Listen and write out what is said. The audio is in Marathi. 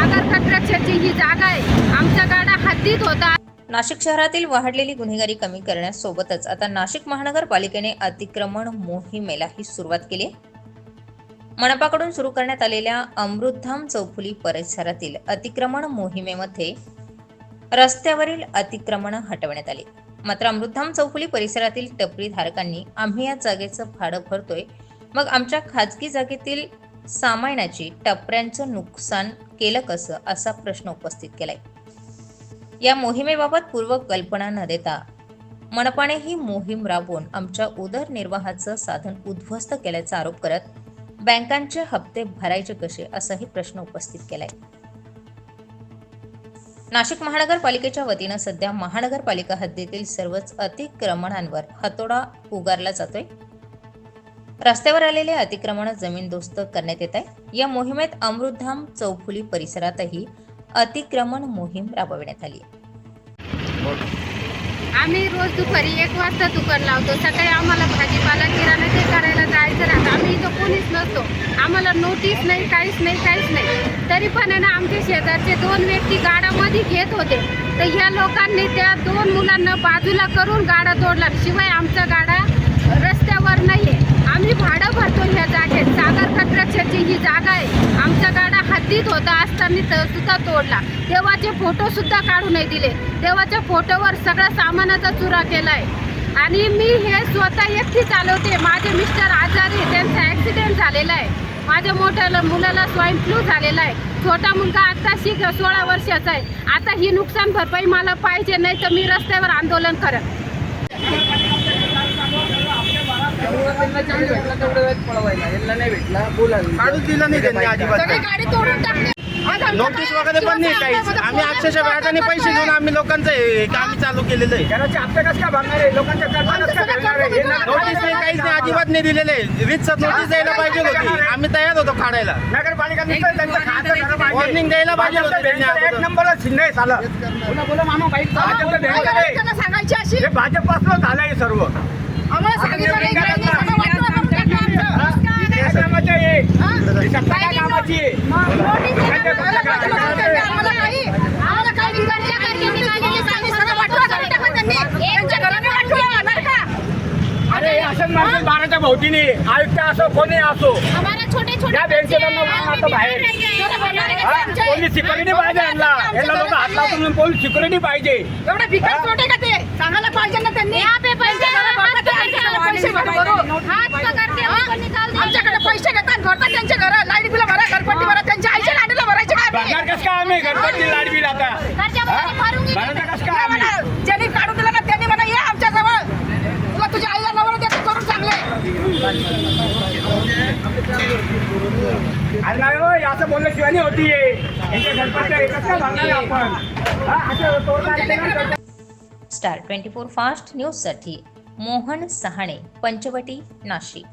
सागर कन्स्ट्रक्शनची ही जागा आहे. आमच्या गाडा हद्दीत होता. नाशिक शहरातील वाढलेली गुन्हेगारी कमी करण्यासोबतच आता नाशिक महानगरपालिकेने अतिक्रमण मोहिमेलाही सुरुवात केली मनपाकडून सुरू करण्यात आलेल्या अमृतधाम चौफुली परिसरातील अतिक्रमण मोहिमेमध्ये रस्त्यावरील अतिक्रमण हटवण्यात आले. मात्र अमृतधाम चौफुली परिसरातील टपरी धारकांनी आम्ही या जागेचं भाडं भरतोय. मग आमच्या खाजगी जागेतील सामायणाची टपऱ्यांचं नुकसान केलं कसं असा प्रश्न उपस्थित केलाय. या मोहिमेबाबत पूर्व कल्पना न देता मनपाने ही मोहीम राबवून आमच्या उदरनिर्वाहाचं साधन उद्ध्वस्त केल्याचा आरोप करत बँकांचे हप्ते भरायचे कसे असाही प्रश्न उपस्थित केलाय. नाशिक महानगरपालिकेच्या वतीनं सध्या महानगरपालिका हद्दीतील सर्वच अतिक्रमणांवर हातोडा उगारला जातोय. रस्त्यावर आलेले अतिक्रमण जमीनदोस्त करण्यात येत आहे या मोहिमेत अमृतधाम चौफुली परिसरातही अतिक्रमण मोहीम राबविण्यात आली आम्ही रोज दुपारी एक वाजता दुकान लावतो. सकाळी आम्हाला भाजीपाला किराणा ते करायला जायचं राहतं आम्ही इथं कोणीच नसतो. आम्हाला नोटीस नाही काहीच नाही काहीच नाही. तरी पण आहे ना आमचे शेजारचे दोन व्यक्ती गाड्यामध्ये घेत होते. तर ह्या लोकांनी त्या दोन मुलांना बाजूला करून गाडा तोडला. शिवाय आमचा गाडा रस्त्यावर नाहीये आम्ही भाडं भरतो ह्या जागेत वर्षाची ही जागा आहे. आमचा गाडा हद्दीत होता असताना त- सुद्धा तोडला. तेव्हाचे फोटो सुद्धा काढू नाही दिले. तेव्हाच्या फोटोवर सगळा सामानाचा चुरा केलाय. आणि मी हे स्वतः एकटी चालवते. माझे मिस्टर आजारी त्यांचा ऍक्सिडेंट झालेला आहे. माझ्या मोठ्या मुलाला स्वाईन फ्लू झालेला आहे. छोटा मुलगा आता शिक सोळा वर्षाचा आहे. आता ही नुकसान भरपाई मला पाहिजे नाही तर मी रस्त्यावर आंदोलन करत काढूच दिला नाही त्यांनी अजिबात गाडी तोडून टाकली नोटीस वगैरे पण नाही काहीच आम्ही अक्षरशः व्याजाने पैसे घेऊन आम्ही लोकांचं हे काम चालू केलेलं आहे नोटीस नाही काहीच नाही अजिबात नाही दिलेले रीतसर नोटीस द्यायला पाहिजे होती आम्ही तयार होतो काढायला नगरपालिका नुसतं त्यांचं खातं झालं पाहिजे. वॉर्निंग द्यायला पाहिजे होतं त्यांनी त्यांचं एक अगोदर. नंबरच चिन्ह आहे साला. पुन्हा बोला मामा बाईक भाजपचं ध्येय आहे. सांगायची अशी हे भाजपपासून झालं हे सर्व काय आहे आहे? नाही. त्यांनी. हे बाराच्या भोवतीने आयुक्त असो कोणी असो. आम्हाला छोटे छोटे या बच्चे बँकेला. मामा आता बाहेर. पोलीस सिक्युरिटी पाहिजे यांना. यांना लोक हात लावून पोलीस सिक्युरिटी पाहिजे. एवढे भिकारी छोटे का ते? सांगायला पाहिजे ना त्यांनी पैसे पैसे भरू आमच्याकडे पैसे घेतात भरतात त्यांचे घर लाइट बिल भरा घरपट्टी भरा त्यांच्या आईच्या लाडीला भरायचे काय आम्ही? भरणार कसं काय आम्ही? गणपती लाड बिल आता. हा? भरणार कसं काय आम्ही? ज्यांनी काढून दिलं ना त्यांनी म्हणा ये आमच्या जवळ. तुला तुझ्या आईला नवरा देतो करून चांगले. अरे नाही हो, असं होती. यांच्या गणपती काय भरणार आपण? स्टार ट्वेंटी फोर फास्ट न्यूजसाठी मोहन सहाणे पंचवटी नाशिक.